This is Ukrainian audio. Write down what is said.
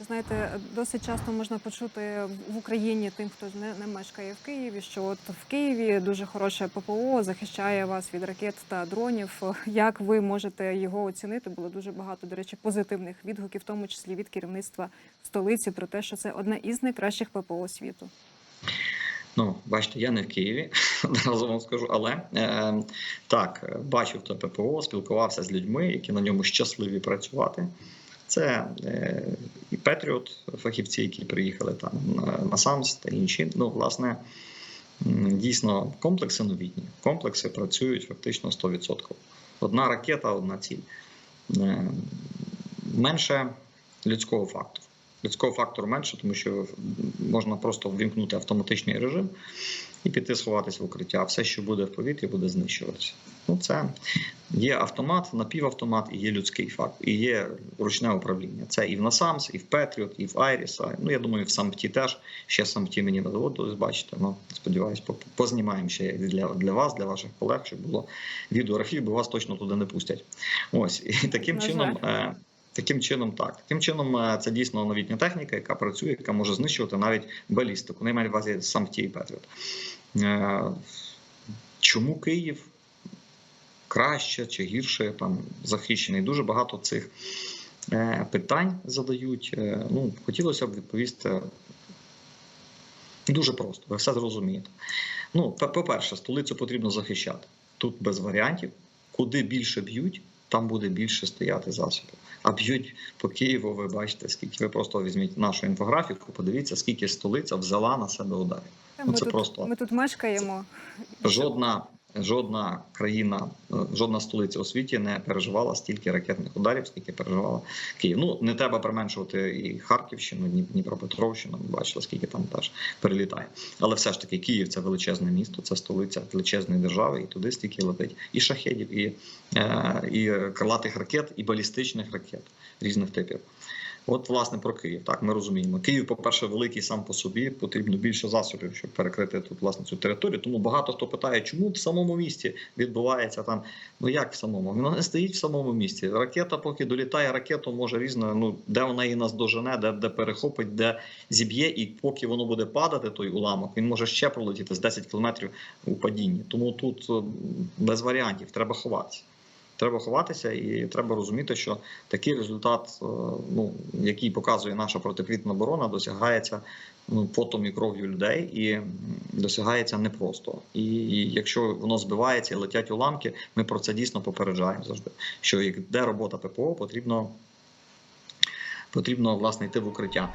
Знаєте, досить часто можна почути в Україні тим, хто не, не мешкає в Києві, що от в Києві дуже хороше ППО захищає вас від ракет та дронів. Як ви можете його оцінити? Було дуже багато, до речі, позитивних відгуків, в тому числі від керівництва столиці, про те, що це одне із найкращих ППО світу. Ну, бачите, я не в Києві, одразу вам скажу, але е, так, бачив то ППО, спілкувався з людьми, які на ньому щасливі працювати. Це е, і Петріот, фахівці, які приїхали там на, САМС та інші. Ну, власне, дійсно, комплекси новітні. Комплекси працюють фактично 100%. Одна ракета, одна ціль. Е, менше людського фактору. Людського фактору менше, тому що можна просто ввімкнути автоматичний режим і піти сховатися в укриття. Все, що буде в повітрі, буде знищуватися. Ну, це є автомат, напівавтомат, і є людський факт, і є ручне управління. Це і в Насамс, і в Петріот, і в Айріса. Ну я думаю, в Сампті теж. Ще Сампті мені не доводилось бачити. Ну сподіваюсь, по- познімаємо ще для, для вас, для ваших колег, щоб було відеоархів, бо вас точно туди не пустять. Ось і таким На чином. Таким чином, так. Таким чином, е, це дійсно новітня техніка, яка працює, яка може знищувати навіть балістику. Не маю на увазі сам ті і Петріот. Е, Чому Київ краще чи гірше там захищений? Дуже багато цих е, питань задають. Ну, хотілося б відповісти дуже просто, ви все зрозумієте. Ну, по-перше, столицю потрібно захищати. Тут без варіантів. Куди більше б'ють, там буде більше стояти засобів. А б'ють по Києву, ви бачите, скільки ви просто візьміть нашу інфографіку, подивіться, скільки столиця взяла на себе ударів. Ми, Ну, це тут, просто- ми тут мешкаємо. Жодна, жодна країна, е, жодна столиця у світі не переживала стільки ракетних ударів, скільки переживала Київ. Ну не треба применшувати і Харківщину, Дніп- Дніпропетровщину. Ми бачили, скільки там теж перелітає. Але все ж таки Київ це величезне місто, це столиця величезної держави, і туди стільки летить і шахедів, і, е, і крилатих ракет, і балістичних ракет різних типів. От, власне, про Київ. Так, ми розуміємо. Київ, по-перше, великий сам по собі, потрібно більше засобів, щоб перекрити тут власне цю територію. Тому багато хто питає, чому в самому місті відбувається там. Ну як в самому? Воно не стоїть в самому місті. Ракета, поки долітає ракету, може різно. Ну де вона її нас дожене, де, де перехопить, де зіб'є, і поки воно буде падати, той уламок, він може ще пролетіти з 10 кілометрів у падінні. Тому тут е, без варіантів треба ховатися. Треба ховатися, і треба розуміти, що такий результат, е, ну який показує наша протиквітна оборона, досягається ну, потом і кров'ю людей, і досягається непросто. І, якщо воно збивається і летять уламки, ми про це дійсно попереджаємо завжди. Що де робота ППО, потрібно, потрібно власне йти в укриття.